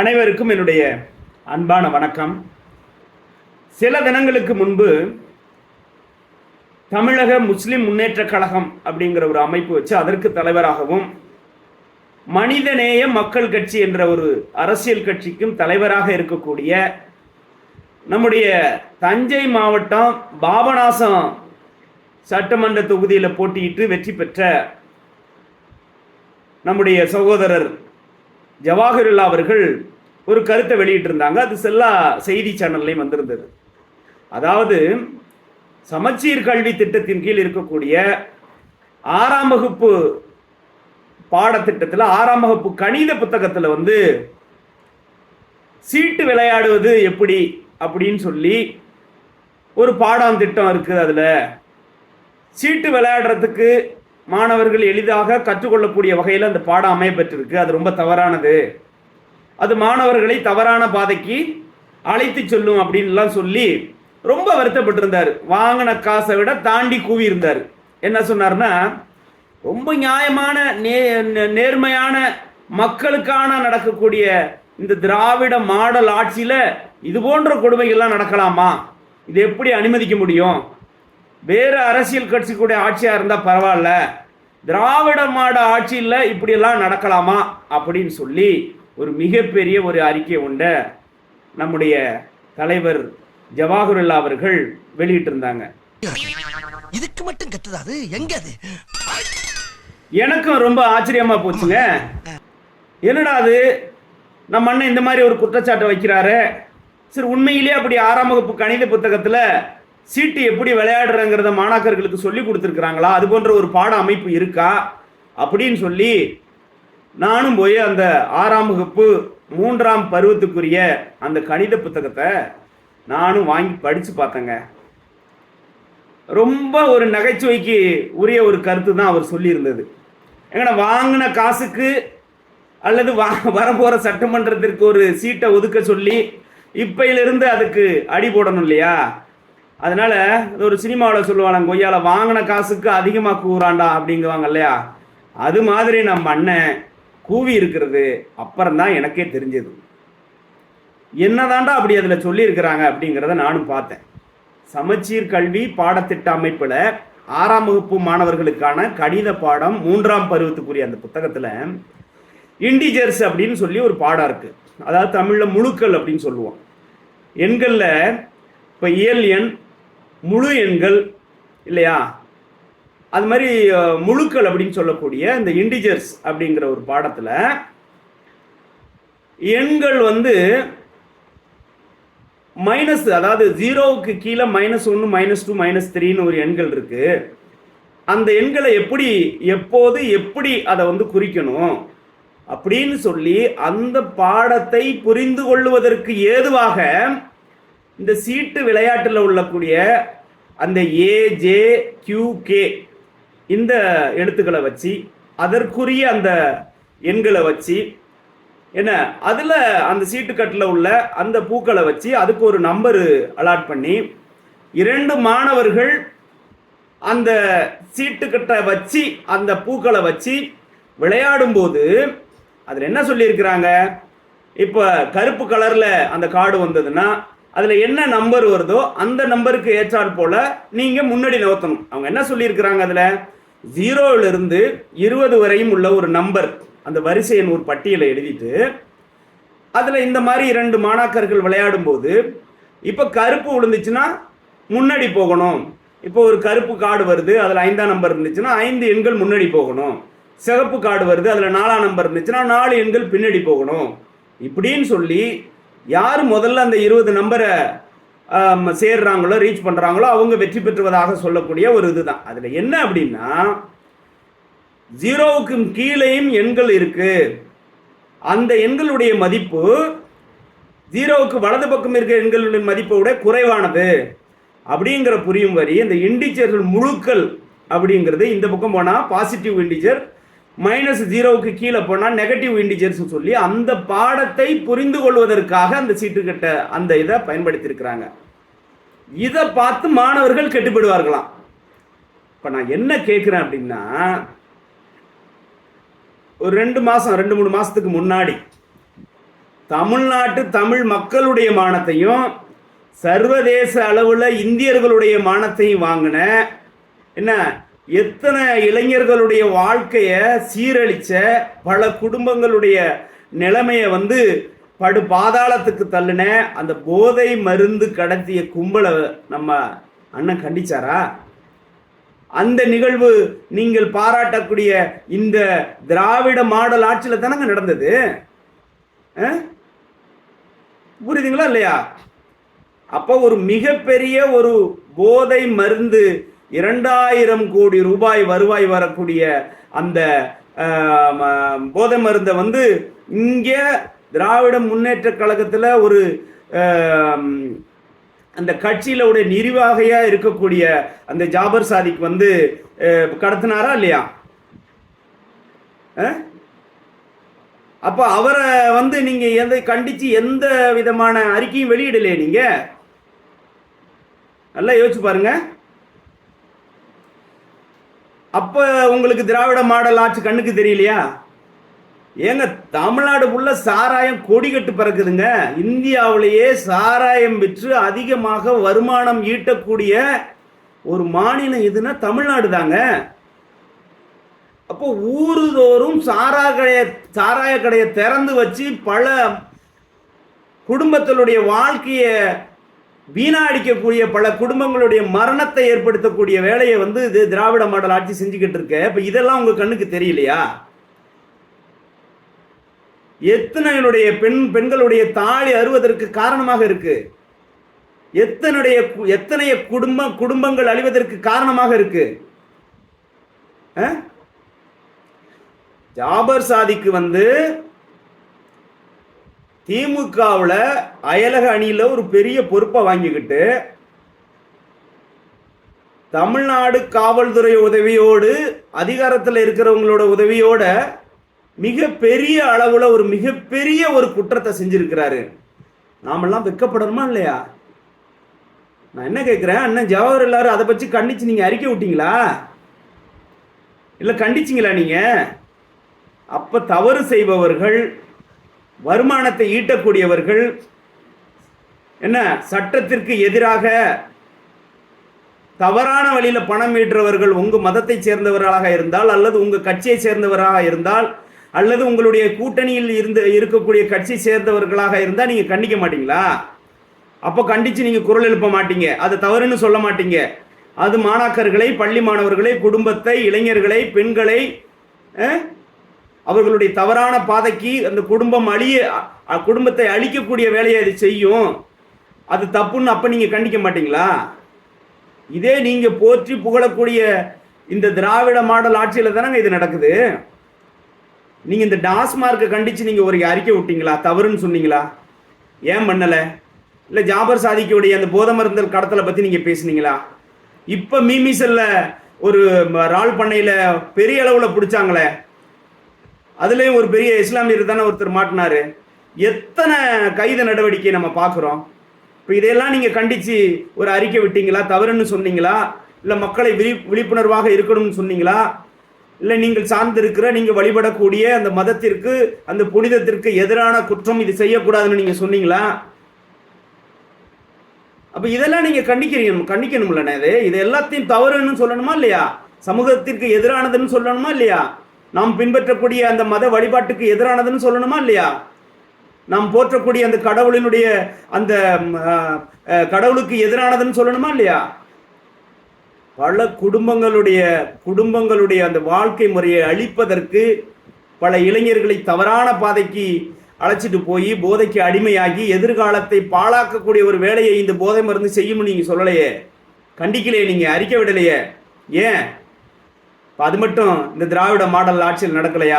அனைவருக்கும் என்னுடைய அன்பான வணக்கம். சில தினங்களுக்கு முன்பு தமிழக முஸ்லிம் முன்னேற்ற கழகம் அப்படிங்கிற ஒரு அமைப்பு வச்சு அதற்கு தலைவராகவும் மனிதநேய மக்கள் கட்சி என்ற ஒரு அரசியல் கட்சிக்கும் தலைவராக இருக்கக்கூடிய நம்முடைய தஞ்சை மாவட்டம் பாபநாசம் சட்டமன்ற தொகுதியில் போட்டியிட்டு வெற்றி பெற்ற நம்முடைய சகோதரர் ஜவாஹருல்லா அவர்கள் ஒரு கருத்தை வெளியிட்டிருந்தாங்க. அது செல்லா செய்தி சேனல்லையும் வந்திருந்தது. அதாவது சமச்சீர் கல்வி திட்டத்தின் கீழ் இருக்கக்கூடிய ஆறாம் வகுப்பு பாடத்திட்டத்தில் ஆறாம் வகுப்பு கணித புத்தகத்தில் வந்து சீட்டு விளையாடுவது எப்படி அப்படின்னு சொல்லி ஒரு பாடம் திட்டம் இருக்குது அதில். சீட்டு விளையாடுறதுக்கு மாணவர்கள் எளிதாக கற்றுக்கொள்ளக்கூடிய வகையில் அந்த பாடம் அமையப்பட்டிருக்கு அது ரொம்ப தவறானது. அது மாணவர்களை தவறான பாதைக்கு அழைத்து செல்லும் அப்படின்லாம் சொல்லி ரொம்ப வருத்தப்பட்டிருந்தார். வாங்கின காசை விட தாண்டி கூவியிருந்தார். என்ன சொன்னார்னா ரொம்ப நியாயமான நே நே- நேர்மையான மக்களுக்கான நடக்கக்கூடிய இந்த திராவிட மாடல் ஆட்சியில் இது போன்ற கொடுமைகள்லாம் நடக்கலாமா? இது எப்படி அனுமதிக்க முடியும்? வேறு அரசியல் கட்சி கூட ஆட்சியாக இருந்தால் பரவாயில்ல. திராவிட மாட ஆட்சியில் இப்படியெல்லாம் நடக்கலாமா? அப்படின்னு சொல்லி ஒரு மிகப்பெரிய ஒரு அறிக்கை உண்ட நம்முடைய தலைவர் ஜவாஹருல்லா அவர்கள் வெளியிட்டிருந்தாங்க. இதுக்கு மட்டும் கத்துதா அது? எங்க அது? எனக்கும் ரொம்ப ஆச்சரியமா போச்சுங்க. என்னடா அது? நம்ம அண்ணன் இந்த மாதிரி ஒரு குற்றச்சாட்டை வைக்கிறாரு. சரி உண்மையிலேயே அப்படி ஆறாம் வகுப்பு கணித புத்தகத்தில் சீட்டு எப்படி விளையாடுறங்கிறத மாணாக்கர்களுக்கு சொல்லி கொடுத்துருக்குறாங்களா? அது போன்ற ஒரு பாட அமைப்பு இருக்கா? அப்படின்னு சொல்லி நானும் போய் அந்த ஆறாம் வகுப்பு மூன்றாம் பருவத்துக்குரிய அந்த கணித புத்தகத்தை நானும் வாங்கி படித்து பார்த்தேங்க. ரொம்ப ஒரு நகைச்சுவைக்கு உரிய ஒரு கருத்து தான் அவர் சொல்லியிருந்தது. எங்கன்னா வாங்கின காசுக்கு அல்லது வா வரப்போகிற சட்டமன்றத்திற்கு ஒரு சீட்டை ஒதுக்க சொல்லி இப்பையிலிருந்து அதுக்கு அடி போடணும் இல்லையா? அதனால ஒரு சினிமாவில் சொல்லுவாங்க கொய்யால வாங்கின காசுக்கு அதிகமாக கூறாண்டா? அப்படிங்குவாங்க இல்லையா? அது மாதிரி நம்ம அண்ணன் கூவி இருக்கிறது அப்புறம் தான் எனக்கே தெரிஞ்சது. என்னதாண்டா அப்படி அதில் சொல்லியிருக்கிறாங்க அப்படிங்கிறத நானும் பார்த்தேன். சமச்சீர் கல்வி பாடத்திட்ட அமைப்பில் ஆறாம் வகுப்பு மாணவர்களுக்கான கணித பாடம் மூன்றாம் பருவத்துக்குரிய அந்த புத்தகத்தில் இண்டிஜர்ஸ் அப்படின்னு சொல்லி ஒரு பாடம் இருக்குது அதாவது தமிழில் முழுக்கள் அப்படின்னு சொல்லுவோம். எண்களில் இப்போ இயல் எண் முழு எண்கள் இல்லையா? அது மாதிரி முழுக்கள் அப்படின்னு சொல்லக்கூடிய இந்த இண்டிஜர்ஸ் அப்படிங்கிற ஒரு பாடத்தில் எண்கள் வந்து மைனஸ் அதாவது ஜீரோவுக்கு கீழே மைனஸ் ஒன்று மைனஸ் டூ மைனஸ் த்ரீன்னு ஒரு எண்கள் இருக்குது அந்த எண்களை எப்படி எப்போது எப்படி அதை வந்து குறிக்கணும்? அப்படின்னு சொல்லி அந்த பாடத்தை புரிந்து கொள்வதற்கு ஏதுவாக இந்த சீட்டு விளையாட்டில் உள்ளக்கூடிய அந்த ஏ ஜே கியூ கே இந்த எழுத்துக்களை வச்சு அதற்குரிய அந்த எண்களை வச்சு என்ன அதில் அந்த சீட்டுக்கட்டில் உள்ள அந்த பூக்களை வச்சு அதுக்கு ஒரு நம்பரு அலாட் பண்ணி இரண்டு மாணவர்கள் அந்த சீட்டுக்கட்டை வச்சு அந்த பூக்களை வச்சு விளையாடும்போது அதில் என்ன சொல்லியிருக்கிறாங்க? இப்போ கருப்பு கலரில் அந்த கார்டு வந்ததுன்னா அதில் என்ன நம்பர் வருதோ அந்த நம்பருக்கு ஏற்றாற் போல் நீங்கள் முன்னாடி நகர்த்தணும். அவங்க என்ன சொல்லியிருக்கிறாங்க அதில்? ஜீரோவிலிருந்து இருபது வரையும் உள்ள ஒரு நம்பர் அந்த வரிசை எண் ஒரு பட்டியலை எழுதிட்டு அதில் இந்த மாதிரி இரண்டு மாணாக்கர்கள் விளையாடும்போது இப்போ கருப்பு விழுந்துச்சுன்னா முன்னாடி போகணும். இப்போ ஒரு கருப்பு கார்டு வருது அதில் ஐந்தாம் நம்பர் இருந்துச்சுன்னா ஐந்து எண்கள் முன்னாடி போகணும். சிகப்பு கார்டு வருது அதில் நாலாம் நம்பர் இருந்துச்சுன்னா நாலு எண்கள் பின்னாடி போகணும். இப்படின்னு சொல்லி யார் முதல்ல அந்த இருபது நம்பரை சேர்றாங்களோ ரீச் பண்ணுறாங்களோ அவங்க வெற்றி பெற்றுவதாக சொல்லக்கூடிய ஒரு இதுதான். அதில் என்ன அப்படின்னா ஜீரோவுக்கு கீழேயும் எண்கள் இருக்கு. அந்த எண்களுடைய மதிப்பு ஜீரோவுக்கு வலது பக்கம் இருக்கிற எண்களுடைய மதிப்பை விட குறைவானது. அப்படிங்கிற புரியும் வரி இந்த இண்டிஜர்கள் முழுக்கள் அப்படிங்கிறது இந்த பக்கம் போனால் பாசிட்டிவ் இண்டிஜர் மைனஸ் ஜீரோவுக்கு கீழே போனால் நெகட்டிவ் இண்டிஜர்ஸ் சொல்லி அந்த பாடத்தை புரிந்து கொள்வதற்காக அந்த சீட்டுக்கட்ட அந்த இதை பயன்படுத்தியிருக்கிறாங்க. இதை பார்த்து மாணவர்கள் கெட்டுப்படுவார்களாம். இப்போ நான் என்ன கேட்குறேன் அப்படின்னா ஒரு ரெண்டு மாதம் ரெண்டு மூணு மாதத்துக்கு முன்னாடி தமிழ்நாட்டு தமிழ் மக்களுடைய மானத்தையும் சர்வதேச அளவில் இந்தியர்களுடைய மானத்தையும் வாங்கின என்ன எத்தனை இளைஞர்களுடைய வாழ்க்கையை சீரழிச்ச பல குடும்பங்களுடைய நிலைமையை வந்து படு பாதாளத்துக்கு தள்ளின அந்த போதை மருந்து கடத்திய கும்பலை நம்ம அண்ணன் கண்டிச்சாரா? அந்த நிகழ்வு நீங்கள் பாராட்டக்கூடிய இந்த திராவிட மாடல் ஆட்சியில் தானங்க நடந்தது? ஆ? புரியுதுங்களா இல்லையா? அப்போ ஒரு மிகப்பெரிய ஒரு போதை மருந்து இரண்டாயிரம் கோடி ரூபாய் வருவாய் வரக்கூடிய அந்த போதை மருந்தை வந்து இங்கே திராவிட முன்னேற்ற கழகத்தில் ஒரு அந்த கட்சியில உடைய நிர்வாகையாக இருக்கக்கூடிய அந்த ஜாபர் சாதிக் வந்து கடத்தினாரா இல்லையா? அப்போ அவரை வந்து நீங்க எந்த கண்டிச்சு எந்த விதமான அறிக்கையும் வெளியிடலையே நீங்க? நல்லா யோசிச்சு பாருங்க. அப்போ உங்களுக்கு திராவிட மாடல் ஆட்சி கண்ணுக்கு தெரியலையா? ஏங்க தமிழ்நாடு உள்ள சாராயம் கொடி கட்டு பறக்குதுங்க. இந்தியாவிலேயே சாராயம் விற்று அதிகமாக வருமானம் ஈட்டக்கூடிய ஒரு மாநிலம் எதுனா தமிழ்நாடு தாங்க. அப்போ ஊருதோறும் சாரா கடையை சாராய கடையை திறந்து வச்சு பல குடும்பத்தினுடைய வாழ்க்கையை வீணாடிக்கக்கூடிய பல குடும்பங்களுடைய மரணத்தை ஏற்படுத்தக்கூடிய வேலையை வந்து இது திராவிட மாடல் ஆட்சி செஞ்சுக்கிட்டு இருக்க. இப்போ இதெல்லாம் உங்கள் கண்ணுக்கு தெரியலையா? எத்தனையுடைய பெண் பெண்களுடைய தாலி அறுவதற்கு காரணமாக இருக்கு. எத்தனுடைய கு- எத்தனைய குடும்ப குடும்பங்கள் அழிவதற்கு காரணமாக இருக்கு. ஜாபர் சாதிக்கு வந்து திமுகவில் அயலக அணியில் ஒரு பெரிய பொறுப்பை வாங்கிக்கிட்டு தமிழ்நாடு காவல்துறை உதவியோடு அதிகாரத்தில் இருக்கிறவங்களோட உதவியோட மிக பெரிய ஒரு மிகப்பெரிய ஒரு குற்றத்தை செஞ்சிருக்கிறாரு. நாமெல்லாம் வெக்கப்படணுமா இல்லையா? நான் என்ன கேட்குறேன் அண்ணன் ஜவஹர் எல்லாரும் அதை பற்றி கண்டிச்சு நீங்கள் அறிக்கை விட்டீங்களா? இல்லை கண்டிச்சிங்களா நீங்கள் அப்போ தவறு செய்பவர்கள் வருமானத்தை ஈட்டக்கூடியவர்கள் என்ன சட்டத்திற்கு எதிராக தவறான வழியில் பணம் ஈட்டுறவர்கள் உங்கள் மதத்தை சேர்ந்தவர்களாக இருந்தால் அல்லது உங்கள் கட்சியை சேர்ந்தவராக இருந்தால் அல்லது உங்களுடைய கூட்டணியில் இருந்து இருக்கக்கூடிய கட்சி சேர்ந்தவர்களாக இருந்தால் நீங்கள் கண்டிக்க மாட்டீங்களா? அப்போ கண்டித்து நீங்கள் குரல் எழுப்ப மாட்டீங்க. அது தவறுன்னு சொல்ல மாட்டீங்க. அது மாணாக்கர்களை பள்ளி மாணவர்களை குடும்பத்தை இளைஞர்களை பெண்களை அவர்களுடைய தவறான பாதைக்கு அந்த குடும்பம் அழிய குடும்பத்தை அழிக்கக்கூடிய வேலையை அது செய்யும். அது தப்புன்னு அப்போ நீங்கள் கண்டிக்க மாட்டீங்களா? இதே நீங்கள் போற்றி புகழக்கூடிய இந்த திராவிட மாடல் ஆட்சியில் தானங்க இது நடக்குது. நீங்கள் இந்த டாஸ்மார்க்கை கண்டித்து நீங்கள் ஒரு அறிக்கை விட்டீங்களா? தவறுன்னு சொன்னீங்களா? ஏன் பண்ணலை? இல்லை ஜாபர் சாதிக்குடைய அந்த போத மருந்தல் கடத்தலை பற்றி நீங்கள் பேசுனீங்களா? இப்போ மீமிசல்ல ஒரு ரால் இறால் பெரிய அளவில் பிடிச்சாங்களே. அதுலேயும் ஒரு பெரிய இஸ்லாமியர் தானே ஒருத்தர் மாட்டினார். எத்தனை கைது நடவடிக்கை நம்ம பார்க்குறோம்? இப்போ இதையெல்லாம் நீங்கள் கண்டித்து ஒரு அறிக்கை விட்டீங்களா? தவறுன்னு சொன்னீங்களா? இல்லை மக்களை விழி விழிப்புணர்வாக இருக்கணும்னு சொன்னீங்களா? இல்லை நீங்கள் சார்ந்திருக்கிற நீங்கள் வழிபடக்கூடிய அந்த மதத்திற்கு அந்த புனிதத்திற்கு எதிரான குற்றம் இது செய்யக்கூடாதுன்னு நீங்கள் சொன்னீங்களா? அப்போ இதெல்லாம் நீங்கள் கண்டிக்கிறீங்க கண்டிக்கணும்லண்ணே இது. இது எல்லாத்தையும் தவறுன்னு சொல்லணுமா இல்லையா? சமூகத்திற்கு எதிரானதுன்னு சொல்லணுமா இல்லையா? நாம் பின்பற்றக்கூடிய அந்த மத வழிபாட்டுக்கு எதிரானதுன்னு சொல்லணுமா இல்லையா? நாம் போற்றக்கூடிய அந்த கடவுளினுடைய அந்த கடவுளுக்கு எதிரானதுன்னு சொல்லணுமா இல்லையா? பல குடும்பங்களுடைய குடும்பங்களுடைய அந்த வாழ்க்கை முறையை அழிப்பதற்கு பல இளைஞர்களை தவறான பாதைக்கு அழைச்சிட்டு போய் போதைக்கு அடிமையாகி எதிர்காலத்தை பாழாக்கக்கூடிய ஒரு வேலையை இந்த போதை மருந்து செய்யும்னு நீங்கள் சொல்லலையே. கண்டிக்கலையே நீங்கள் அறிக்கை விடலையே. ஏன்? இப்போ அது மட்டும் இந்த திராவிட மாடல் ஆட்சியில் நடக்கலையா?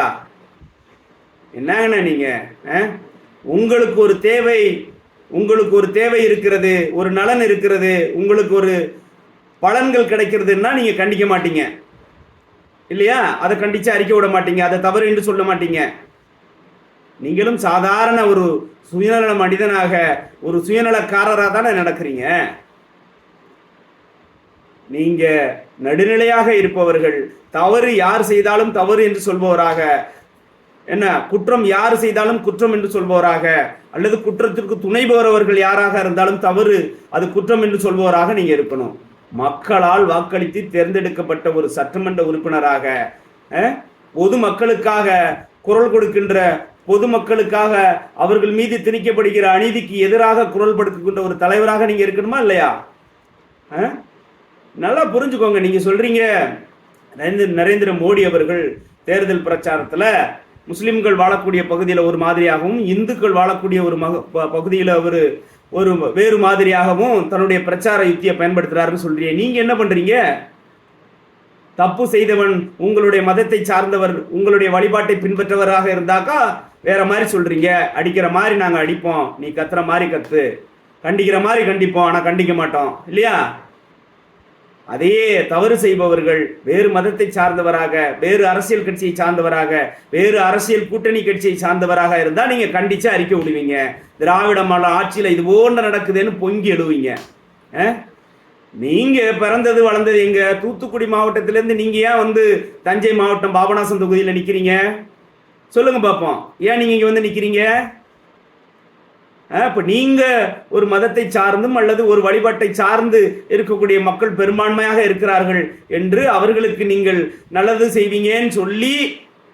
என்னங்கண்ணா நீங்கள் ஆ? உங்களுக்கு ஒரு தேவை உங்களுக்கு ஒரு தேவை இருக்கிறது ஒரு நலன் இருக்கிறது உங்களுக்கு ஒரு பலன்கள் கிடைக்கிறதுன்னா நீங்கள் கண்டிக்க மாட்டீங்க. இல்லையா? அதை கண்டித்து அறிக்கை விட மாட்டீங்க அதை தவறு என்று சொல்ல மாட்டீங்க. நீங்களும் சாதாரண ஒரு சுயநல மனிதனாக ஒரு சுயநலக்காரராக தானே நடக்கிறீங்க. நீங்க நடுநிலையாக இருப்பவர்கள் தவறு யார் செய்தாலும் தவறு என்று சொல்பவராக என்ன குற்றம் யார் செய்தாலும் குற்றம் என்று சொல்பவராக அல்லது குற்றத்திற்கு துணை போறவர்கள் யாராக இருந்தாலும் தவறு அது குற்றம் என்று சொல்பவராக நீங்க இருக்கணும். மக்களால் வாக்களித்து தேர்ந்தெடுக்கப்பட்ட ஒரு சட்டமன்ற உறுப்பினராக பொது மக்களுக்காக குரல் கொடுக்கின்ற பொதுமக்களுக்காக அவர்கள் மீது திணிக்கப்படுகிற அநீதிக்கு எதிராக குரல் கொடுக்கின்ற ஒரு தலைவராக நீங்க இருக்கணுமா இல்லையா? நல்லா புரிஞ்சுக்கோங்க நீங்க சொல்றீங்க. நரேந்திர நரேந்திர மோடி அவர்கள் தேர்தல் பிரச்சாரத்துல முஸ்லிம்கள் வாழக்கூடிய பகுதியில் ஒரு மாதிரியாகவும் இந்துக்கள் வாழக்கூடிய ஒரு மக ப- பகுதியில் ஒரு ஒரு வேறு மாதிரியாகவும் தன்னுடைய பிரச்சார யுக்தியை பயன்படுத்துறாருன்னு சொல்றீங்க. நீங்க என்ன பண்றீங்க? தப்பு செய்தவன் உங்களுடைய மதத்தை சார்ந்தவர் உங்களுடைய வழிபாட்டை பின்பற்றவராக இருந்தாக்கா வேற மாதிரி சொல்றீங்க. அடிக்கிற மாதிரி நாங்கள் அடிப்போம். நீ கத்துற மாதிரி கத்து. கண்டிக்கிற மாதிரி கண்டிப்போம். ஆனால் கண்டிக்க மாட்டோம். இல்லையா? அதையே தவறு செய்பவர்கள் வேறு மதத்தை சார்ந்தவராக வேறு அரசியல் கட்சியை சார்ந்தவராக வேறு அரசியல் கூட்டணி கட்சியை சார்ந்தவராக இருந்தால் நீங்க கண்டிச்சு அறிக்கை விடுவீங்க. திராவிட மாநில ஆட்சியில் இது போன்ற நடக்குதுன்னு பொங்கி எழுவீங்க. அஹ்? நீங்க பிறந்தது வளர்ந்தது எங்க? தூத்துக்குடி மாவட்டத்திலேருந்து நீங்க ஏன் வந்து தஞ்சை மாவட்டம் பாபநாசம் தொகுதியில் நிற்கிறீங்க சொல்லுங்க பார்ப்போம் ஏன் நீங்க இங்க வந்து நிற்கிறீங்க இப்போ நீங்கள் ஒரு மதத்தை சார்ந்தும் அல்லது ஒரு வழிபாட்டை சார்ந்து இருக்கக்கூடிய மக்கள் பெரும்பான்மையாக இருக்கிறார்கள் என்று அவர்களுக்கு நீங்கள் நல்லது செய்வீங்கன்னு சொல்லி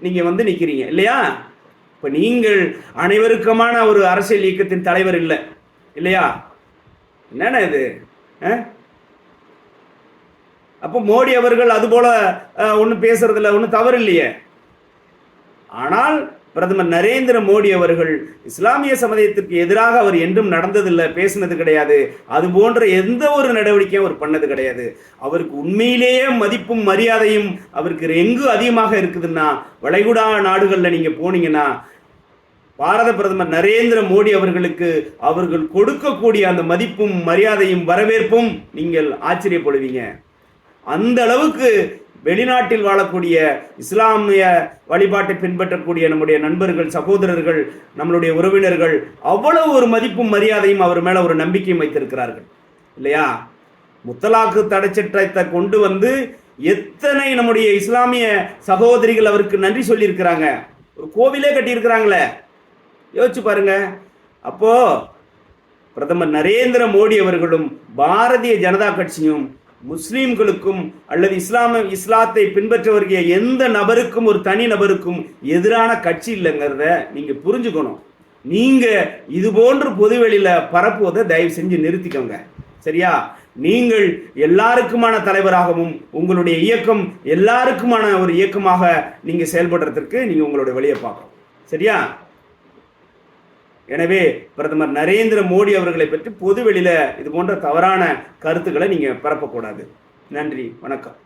நீங்கள் வந்து நிற்கிறீங்க இல்லையா? இப்போ நீங்கள் அனைவருக்குமான ஒரு அரசியல் இயக்கத்தின் தலைவர் இல்லை இல்லையா? என்னென்ன இது? அப்போ மோடி அவர்கள் அதுபோல் ஒன்றும் பேசுறதுல ஒன்றும் தவறு இல்லையே ஆனால் பிரதமர் நரேந்திர மோடி அவர்கள் இஸ்லாமிய சமுதாயத்திற்கு எதிராக அவர் என்றும் நடந்ததில்லை பேசினது கிடையாது. அது போன்ற எந்த ஒரு நடவடிக்கையும் அவர் பண்ணது கிடையாது. அவருக்கு உண்மையிலேயே மதிப்பும் மரியாதையும் அவருக்கு எங்கு அதிகமாக இருக்குதுன்னா வளைகுடா நாடுகளில் நீங்கள் போனீங்கன்னா பாரத பிரதமர் நரேந்திர மோடி அவர்களுக்கு அவர்கள் கொடுக்கக்கூடிய அந்த மதிப்பும் மரியாதையும் வரவேற்பும் நீங்கள் ஆச்சரியப்படுவீங்க. அந்த அளவுக்கு வெளிநாட்டில் வாழக்கூடிய இஸ்லாமிய வழிபாட்டை பின்பற்றக்கூடிய நம்முடைய நண்பர்கள் சகோதரர்கள் நம்மளுடைய உறவினர்கள் அவ்வளவு ஒரு மதிப்பும் மரியாதையும் அவர் மேலே ஒரு நம்பிக்கையும் வைத்திருக்கிறார்கள். இல்லையா? முத்தலாக்கு தடைச்சட்டத்தை கொண்டு வந்து எத்தனை நம்முடைய இஸ்லாமிய சகோதரிகள் அவருக்கு நன்றி சொல்லியிருக்கிறாங்க? ஒரு கோவிலே கட்டியிருக்கிறாங்களே. யோசிச்சு பாருங்க. அப்போ பிரதமர் நரேந்திர மோடி அவர்களும் பாரதிய ஜனதா கட்சியும் முஸ்லீம்களுக்கும் அல்லது இஸ்லாம இஸ்லாத்தை பின்பற்றவர்கிய எந்த நபருக்கும் ஒரு தனி நபருக்கும் எதிரான கட்சி இல்லைங்கிறத நீங்க புரிஞ்சுக்கணும். நீங்க இது போன்று பொதுவெளியில பரப்புவதை தயவு செஞ்சு நிறுத்திக்கோங்க. சரியா? நீங்கள் எல்லாருக்குமான தலைவராகவும் உங்களுடைய இயக்கம் எல்லாருக்குமான ஒரு இயக்கமாக நீங்க செயல்படுறதுக்கு நீங்க உங்களுடைய வழியை பார்க்கணும். சரியா? எனவே பிரதமர் நரேந்திர மோடி அவர்களை பற்றி பொதுவெளியில் இது போன்ற தவறான கருத்துக்களை நீங்கள் பரப்பக்கூடாது. நன்றி வணக்கம்.